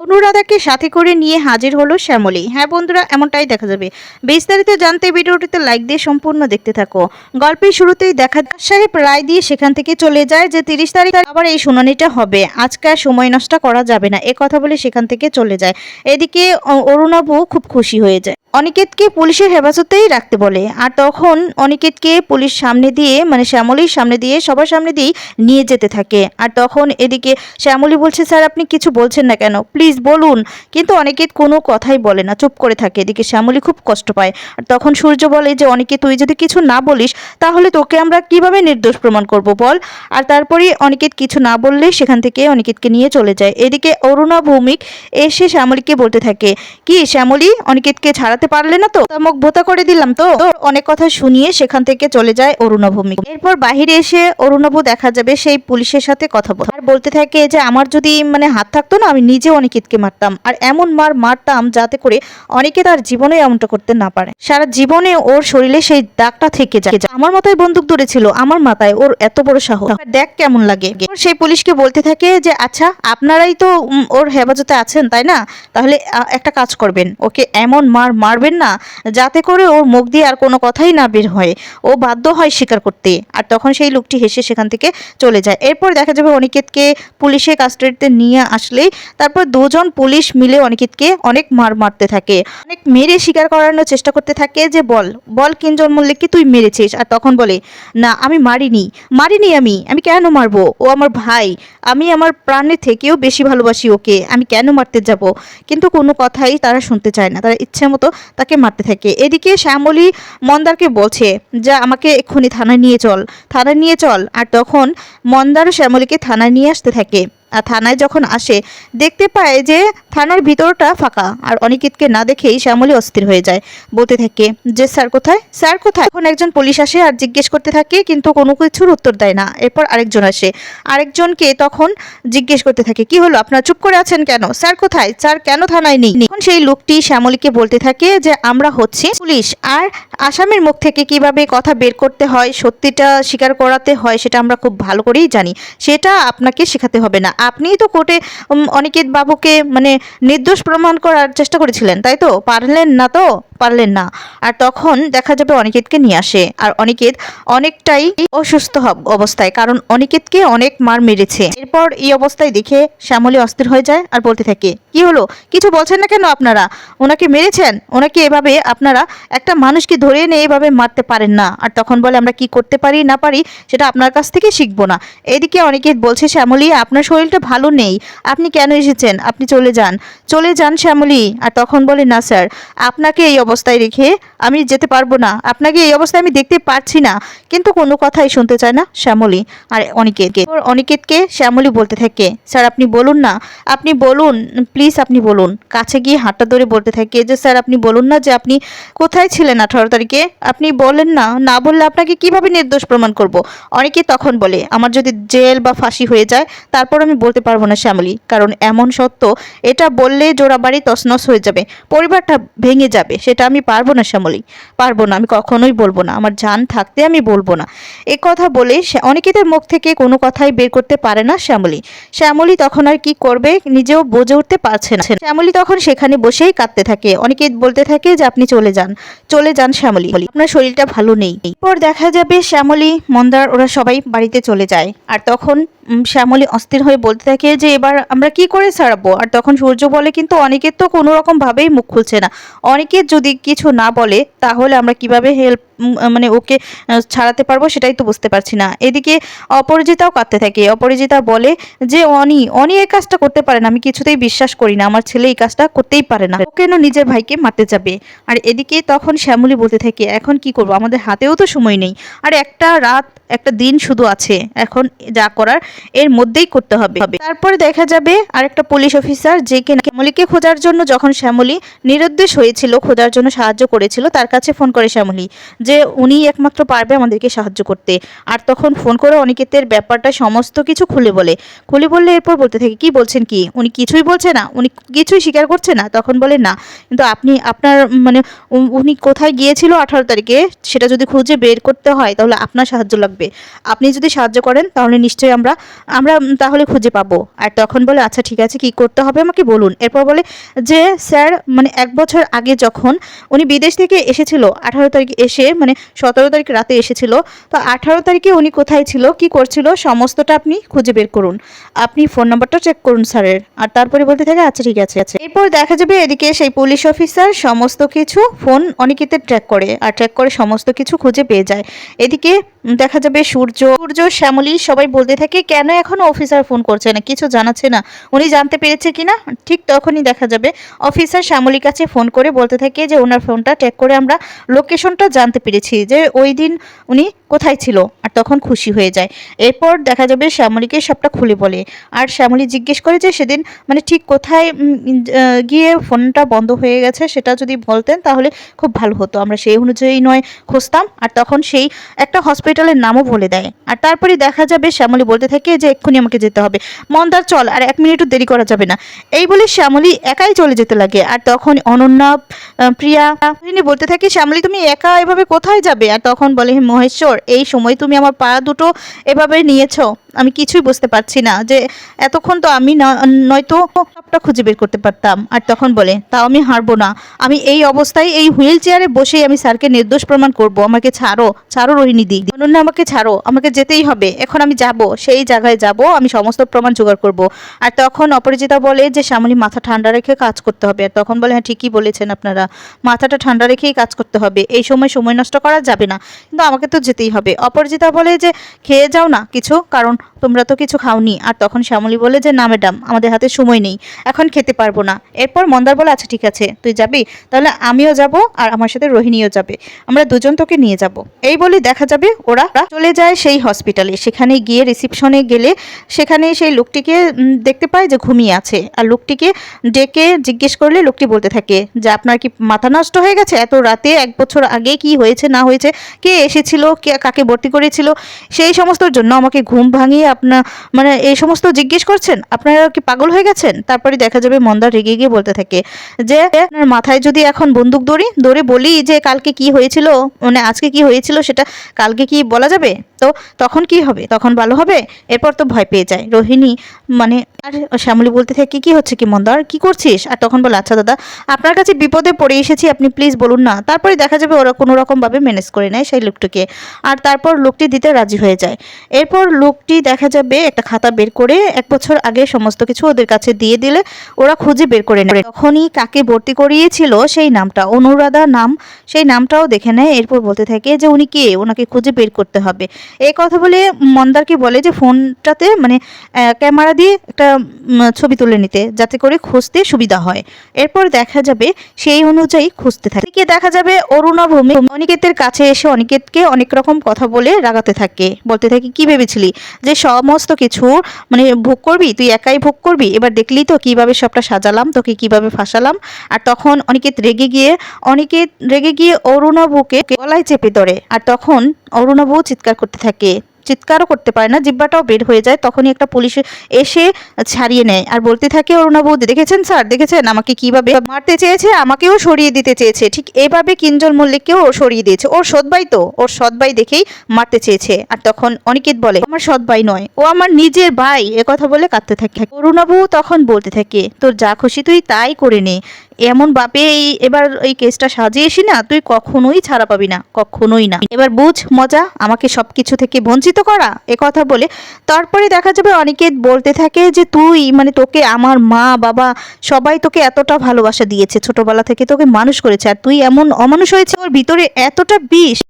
অনুরাধাকে সাথে করে নিয়ে হাজির হলো শ্যামলী। হ্যাঁ বন্ধুরা, এমনটাই দেখা যাবে। বিস্তারিত জানতে ভিডিওটিতে লাইক দিয়ে সম্পূর্ণ দেখতে থাকো। গল্পের শুরুতেই দেখা সাহেব রায় দিয়ে সেখান থেকে চলে যায় যে তিরিশ তারিখ আবার এই শুনানিটা হবে। আজকে সময় নষ্ট করা যাবে না। এ কথা বলে সেখান থেকে চলে যায়। এদিকে অরুণাবু খুব খুশি হয়ে যায়। অনিকেতকে পুলিশের হেফাজতেই রাখতে বলে। আর তখন অনিকেতকে পুলিশ সামনে দিয়ে মানে শ্যামলীর সামনে দিয়ে, সবার সামনে দিয়েই নিয়ে যেতে থাকে। আর তখন এদিকে শ্যামলী বলছে, স্যার, আপনি কিছু বলছেন না কেন? প্লিজ বলুন। কিন্তু অনিকেত কোনো কথাই বলে না, চুপ করে থাকে। এদিকে শ্যামলী খুব কষ্ট পায়। আর তখন সূর্য বলে যে, অনিকেত, তুই যদি কিছু না বলিস, তাহলে তোকে আমরা কীভাবে নির্দোষ প্রমাণ করব বল? আর তারপরে অনিকেত কিছু না বললে সেখান থেকে অনিকেতকে নিয়ে চলে যায়। এদিকে অরুণা ভৌমিক এসে শ্যামলীকে বলতে থাকে, কি শ্যামলী, অনিকেতকে ছাড়াতে পারলে না তো? মুখ ভোতা করে দিলাম তো। অনেক কথা শুনিয়ে সেখান থেকে চলে যায় অরুণা ভৌমিক এরপর বাহিরে এসে অরুণাবু দেখা যাবে সেই পুলিশের সাথে কথা বল আর বলতে থাকে যে আমার যদি মানে হাত থাকতো না, আমি নিজে অনিকেতকে মারতাম। আর এমন মার মারতাম যাতে করে অনেকে তার জীবনে এমনটা করতে না পারে। সারা জীবনে ওর শরীরে সেই দাগটা থেকে যায়। আমার মাথায় বন্দুক ধরেছিল, আমার মাথায় ওর এত বড় সাহস। দেখ কেমন লাগে। সেই পুলিশকে বলতে থাকে যে আচ্ছা আপনারাই তো ওর হেফাজতে আছেন, তাই না? তাহলে একটা কাজ করবেন। ওকে এমন মার মার মারবেন না, যাতে করে ওর মুখ দিয়ে আর কোনো কথাই না বের হয়। ও বাধ্য হয় স্বীকার করতে। আর তখন সেই লোকটি হেসে সেখান থেকে চলে যায়। এরপর দেখা যাবে অনিকেতকে পুলিশে কাস্টাডিতে নিয়ে আসলেই তারপর দুজন পুলিশ মিলে অনিকেতকে অনেক মার মারতে থাকে। অনেক মেরে স্বীকার করানোর চেষ্টা করতে থাকে যে, বল বল কিঞ্জন মল্লিককে তুই মেরেছিস? আর তখন বলে, না, আমি মারিনি। মারিনি আমি। আমি কেন মারবো? ও আমার ভাই। আমি আমার প্রাণের থেকেও বেশি ভালোবাসি ওকে। আমি কেন মারতে যাব? কিন্তু কোনো কথাই তারা শুনতে চায় না। তারা ইচ্ছে মতো তাকে মারতে থাকে। এদিকে শ্যামলী মন্দারকে বলছে, যা আমাকে এক্ষুনি থানায় নিয়ে চল, থানায় নিয়ে চল। আর তখন মন্দার শ্যামলীকে থানায় নিয়ে আসতে থাকে। থানায় যখন আসে, দেখতে পায় যে থানার ভিতরটা ফাঁকা। আর অনিকেতকে না দেখেই শ্যামলী অস্থির হয়ে যায়। বলতে থাকে, যে স্যার কোথায়? স্যার কোথায়? এখন একজন পুলিশ আসে আর জিজ্ঞেস করতে থাকে, কিন্তু কোনো কিছুর উত্তর দেয় না। এরপর আরেকজন আসে। আরেকজনকে তখন জিজ্ঞেস করতে থাকে, কি হলো? আপনার চুপ করে আছেন কেন? স্যার কোথায়? স্যার কেন থানায় নেই? এখন সেই লোকটি শ্যামলীকে বলতে থাকে যে, আমরা হচ্ছি পুলিশ। আর আসামির মুখ থেকে কীভাবে কথা বের করতে হয়, সত্যিটা স্বীকার করাতে হয়, সেটা আমরা খুব ভালো করেই জানি। সেটা আপনাকে শেখাতে হবে না। আপনিই তো কোর্টে অনিকেত বাবুকে মানে নির্দোষ প্রমাণ করার চেষ্টা করেছিলেন, তাই তো? পারলেন না তো? পারলেন না। আর তখন দেখা যাবে অনিকেতকে নিয়ে আসে। আর অনিকেত অনেকটাই অসুস্থ অবস্থায়, কারণ অনিকেতকে অনেক মার মেরেছে। এরপর এই অবস্থায় দেখে শ্যামলী অস্থির হয়ে যায় আর বলতে থাকে, কি হলো? কিছু বলছেন না কেন আপনারা? ওনাকে মেরেছেন? ওনাকে এভাবে আপনারা একটা মানুষকে ধরে এনে এভাবে মারতে পারেন না। আর তখন বলে, আমরা কি করতে পারি, না পারি, সেটা আপনার কাছ থেকে শিখব না। এদিকে অনিকেত বলছে, শ্যামলী, আপনার শরীরটা ভালো নেই। আপনি কেন এসেছেন? আপনি চলে যান। চলে যান শ্যামলী। আর তখন বলে, না, স্যার, আপনাকে এই অবস্থায় রেখে আমি যেতে পারব না। আপনাকে এই অবস্থায় আমি দেখতে পারছি না। কিন্তু কোনো কথাই শুনতে চায় না শ্যামলী। আর অনিকেতকে। অনিকেতকে শ্যামলী বলতে থাকে, স্যার, আপনি বলুন না। আপনি বলুন, প্লিজ আপনি বলুন। কাছে গিয়ে হাতটা ধরে বলতে থাকে যে, স্যার, আপনি বলুন না যে, আপনি কোথায় ছিলেন আঠারো তারিখে? আপনি বলেন না। না বললে আপনাকে কীভাবে নির্দোষ প্রমাণ করব? অনেকে তখন বলে, আমার যদি জেল বা ফাঁসি হয়ে যায়, তারপর আমি বলতে পারব না শ্যামলী, কারণ এমন সত্য, এটা বললে জোড়াবাড়ি তছনছ হয়ে যাবে, পরিবারটা ভেঙে যাবে, সেটা আমি পারব না শ্যামলী, পারব না, আমি কখনোই বলব না, আমার জান থাকতে আমি বলব না। এ কথা বলে অনেকেদের মুখ থেকে কোনো কথাই বের করতে পারে না শ্যামলী শ্যামলী তখন আর কি করবে নিজেও বুঝে উঠতে পারছে না। শ্যামলী তখন সেখানে বসেই কাঁদতে থাকে অনেকে বলতে থাকে যে আপনি চলে যান চলে যান শ্যামলী, আপনার শরীরটা ভালো নেই। এরপর দেখা যাবে শ্যামলী, মন্দার, ওরা সবাই বাড়িতে চলে যায়, আর তখন শ্যামলী অস্থির হয়ে বলতে থাকে যে এবার আমরা কি করে ছাড়াবো? আর তখন সূর্য বলে, কিন্তু অনেকের তো কোনো রকম ভাবেই মুখ খুলছে না। অনেকের যদি কিছু না বলে, তাহলে আমরা কীভাবে হেল্প মানে ওকে ছাড়াতে পারব সেটাই তো বুঝতে পারছি না। এদিকে অপরাজিতাও কাঁদতে থাকে। অপরাজিতা বলে যে, অনি অনি এই কাজটা করতে পারে না, আমি কিছুতেই বিশ্বাস করি না, আমার ছেলে এই কাজটা করতেই পারে না। ও কেন নিজের ভাইকে মারতে যাবে? আর এদিকে তখন শ্যামলী বলতে থাকে, এখন কি করব? আমাদের হাতেও তো সময় নেই। আর একটা রাত, একটা দিন শুধু আছে। এখন যা করার, এর মধ্যেই করতে হবে। তারপরে দেখা যাবে আর একটা পুলিশ অফিসার, যে কিনা শ্যামলীকে খোঁজার জন্য যখন শ্যামলী নিরুদ্দেশ হয়েছিল, খোঁজার জন্য সাহায্য করেছিল, তার কাছে ফোন করে শ্যামলী যে উনি একমাত্র পারবে আমাদেরকে সাহায্য করতে। আর তখন ফোন করে অনিকেতের ব্যাপারটা সমস্ত কিছু খুলে বলে। খুলে বললে এরপর বলতে থাকে, কি বলছেন কি? উনি কিছুই বলছে না? উনি কিছুই স্বীকার করছে না? তখন বলে, না। কিন্তু আপনি, আপনার মানে উনি কোথায় গিয়েছিল আঠারো তারিখে? সেটা যদি খুঁজে বের করতে হয়, তাহলে আপনার সাহায্য লাগবে। আপনি যদি সাহায্য করেন, তাহলে নিশ্চয়ই আমরা আমরা তাহলে খুঁজে পাবো। আর তখন বলে আচ্ছা ঠিক আছে, কি করতে হবে আমাকে বলুন। এরপর বলে যে, স্যার মানে এক বছর আগে যখন উনি বিদেশ থেকে এসেছিল, আঠারো তারিখে এসে মানে সতেরো তারিখ রাতে এসেছিল। তো আঠারো তারিখে উনি কোথায় ছিল, কি করছিল, সমস্তটা আপনি খুঁজে বের করুন। আপনি ফোন নাম্বারটা চেক করুন স্যারের। আর তারপরে বলতে থাকে আচ্ছা ঠিক আছে আচ্ছা। এরপর দেখা যাবে এদিকে সেই পুলিশ অফিসার সমস্ত কিছু ফোন অনেকেতে ট্র্যাক করে, আর ট্র্যাক করে সমস্ত কিছু খুঁজে পেয়ে যায়। এদিকে দেখা যাবে সূর্য। সূর্য, শ্যামলী সবাই বলতে থাকে, কেন এখনও অফিসার ফোন করছে না? কিছু জানাচ্ছে না। উনি জানতে পেরেছে কিনা? ঠিক তখনই দেখা যাবে। অফিসার শ্যামলীর কাছে ফোন করে বলতে থাকে যে, ওনার ফোনটা ট্যাক করে আমরা লোকেশনটা জানতে পেরেছি। যে ওই দিন উনি কোথায় ছিল? আর তখন খুশি হয়ে যায়। এরপর দেখা যাবে শ্যামলীকে সবটা খুলে বলে। আর শ্যামলী জিজ্ঞেস করে যে সেদিন মানে ঠিক কোথায় গিয়ে ফোনটা বন্ধ হয়ে গেছে সেটা যদি বলতেন তাহলে খুব ভালো হতো। আমরা সেই অনুযায়ী নয়, খুঁজতাম। আর তখন সেই একটা হসপিটালের নামও বলে দেয়। আর তারপরে দেখা যাবে শ্যামলী বলতে থাকে যে এক্ষুনি আমাকে যেতে হবে। মন্দার চল, আর এক মিনিটও দেরি করা যাবে না। এই বলে শ্যামলী একাই চলে যেতে লাগে। আর তখন অনন্যা প্রিয়া বলতে থাকি, শ্যামলী, তুমি একা এভাবে কোথায় যাবে? আর তখন বলে মহেশ্বর এই সময় তুমি আমার পা দুটো এভাবে নিয়েছো। আমি কিছুই বুঝতে পারছি না যে এতক্ষণ তো আমি নয়তো সবটা খুঁজে বের করতে পারতাম। আর তখন বলে, তাও আমি হারবো না। আমি এই অবস্থায় এই হুইল চেয়ারে বসেই আমি স্যারকে নির্দোষ প্রমাণ করব। আমাকে ছাড়ো ছাড়ো রোহিণী দি। অনন্যা, আমাকে ছাড়ো। আমাকে যেতেই হবে। এখন আমি যাব। সেই জায়গায় যাব। আমি সমস্ত প্রমাণ জোগাড় করব। আর তখন অপরাজিতা বলে যে, শ্যামলী, মাথা ঠান্ডা রেখে কাজ করতে হবে। আর তখন বলে হ্যাঁ ঠিকই বলেছেন আপনারা। মাথাটা ঠান্ডা রেখেই কাজ করতে হবে। এই সময় সময় নষ্ট করা যাবে না। কিন্তু আমাকে তো যেতেই হবে। অপরাজিতা বলে যে, খেয়ে যাও না কিছু, কারণ তোমরা তো কিছু খাওনি। আর তখন শ্যামলী বলে যে, না, ম্যাডাম, আমাদের হাতে সময় নেই, এখন খেতে পারব না। এরপর মন্দার বলে আচ্ছা ঠিক আছে, তুই যাবি? তাহলে আমিও যাব আর আমার সাথে রোহিণীও যাবে। আমরা দুজন তোকে নিয়ে যাব। এই বলে দেখা যাবে ওরা চলে যায় সেই হসপিটালে সেখানে গিয়ে রিসিপশনে গেলে সেখানে সেই লোকটিকে দেখতে পায় যে ঘুমিয়ে আছে। আর লোকটিকে ডেকে জিজ্ঞেস করলে লোকটি বলতে থাকে যে, আপনার কি মাথা নষ্ট হয়ে গেছে? এত রাতে এক বছর আগে কি হয়েছে, না হয়েছে? কে এসেছিল? কে কাকে ভর্তি করেছিল? সেই সমস্তর জন্য আমাকে ঘুম ভাঙিয়ে আপনার মানে এই সমস্ত জিজ্ঞেস করছেন? আপনারা কি পাগল হয়ে গেছেন? তারপরে দেখা যাবে মন্দার রেগে গিয়ে বলতে থাকে যে, আপনার মাথায় যদি এখন বন্দুক দড়ি, দৌড়ে বলি যে কালকে কি হয়েছিল মানে আজকে কি হয়েছিল সেটা কালকে কি বলা যাবে? তো তখন কি হবে? তখন ভালো হবে? এরপর তো ভয় পেয়ে যায়। রোহিণী মানে আর শ্যামলী বলতে থাকে, কি হচ্ছে কি মন্দার? কি করছিস? আর তখন বলে আচ্ছা দাদা, আপনার কাছে বিপদে পড়ে এসেছি, আপনি প্লিজ বলুন না। তারপরে দেখা যাবে ওরা কোনো রকমভাবে ম্যানেজ করে নেয় সেই লোকটিকে। আর তারপর লোকটি দিতে রাজি হয়ে যায়। এরপর লোকটি দেখা যাবে, একটা খাতা বের করে এক বছর আগে সমস্ত কিছু ওদের কাছে দিয়ে দিলে ওরা খুঁজে বের করে নেবে তখনই কাকে ভর্তি করিয়েছিল সেই নামটা, অনুরাধা নাম, সেই নামটাও দেখে নেয়। এরপর বলতে থাকে যে উনি কে? ওনাকে খুঁজে বের করতে হবে। এই কথা বলে মন্দারকে বলে যে ফোনটাতে মানে ক্যামেরা দিয়ে একটা ছবি তুলে নিতে যাতে করে খুঁজতে সুবিধা হয়। এরপর দেখা যাবে সেই অনুযায়ী খুঁজতে থাকে। এদিকে দেখা যাবে অরুণা ভূমি অনিকেতের কাছে এসে অনিকেতকে অনেক রকম কথা বলে রাগাতে থাকে। বলতে থাকে, কি ভেবেছিলি যে সমস্ত কিছু মানে ভোগ করবি, তুই একাই ভোগ করবি, এবার দেখলি তো কীভাবে সবটা সাজালাম, তোকে কীভাবে ফাঁসালাম। আর তখন অনেকে রেগে গিয়ে অনেকে রেগে গিয়ে অরুণাবুকে গলায় চেপে ধরে। আর তখন অরুণাবু চিৎকার করতে থাকে। চিৎকারও করতে পারে না জিব্বাটাও বের হয়ে যায়, তখনই একটা পুলিশ এসে ছাড়িয়ে নেয়। আর বলতে থাকে অরুণাবু দেখেছেন স্যার? দেখেছেন? আমাকে কীভাবে মারতে চেয়েছে, আমাকেও সরিয়ে দিতে চেয়েছে। ঠিক এভাবে কিঞ্জল মল্লিককেও সরিয়ে দিয়েছে। ওর সৎবাই তো, ওর সৎবাই দেখেই মারতে চেয়েছে। আর তখন অনিকেত বলে, আমার সৎবাই নয়, ও আমার নিজের ভাই। কথা বলে কাঁদতে থাকে। অরুণাবু তখন বলতে থাকে, তোর যা খুশি তুই তাই করে নে। এমন বাপে এই এবার এই কেসটা সাজিয়েছি না, তুই কখনোই ছাড়া পাবি না, কখনোই না। এবার বুঝ, মজা, আমাকে সব কিছু থেকে বঞ্চিত করা, এ কথা বলে তারপরে দেখা যাবে অনেকে বলতে থাকে যে তুই মানে তোকে আমার মা, বাবা সবাই তোকে এতটা ভালোবাসা দিয়েছে, ছোটবেলা থেকে তোকে মানুষ করেছে, আর তুই এমন অমানুষ হয়েছে, ওর ভিতরে এতটা বিষ।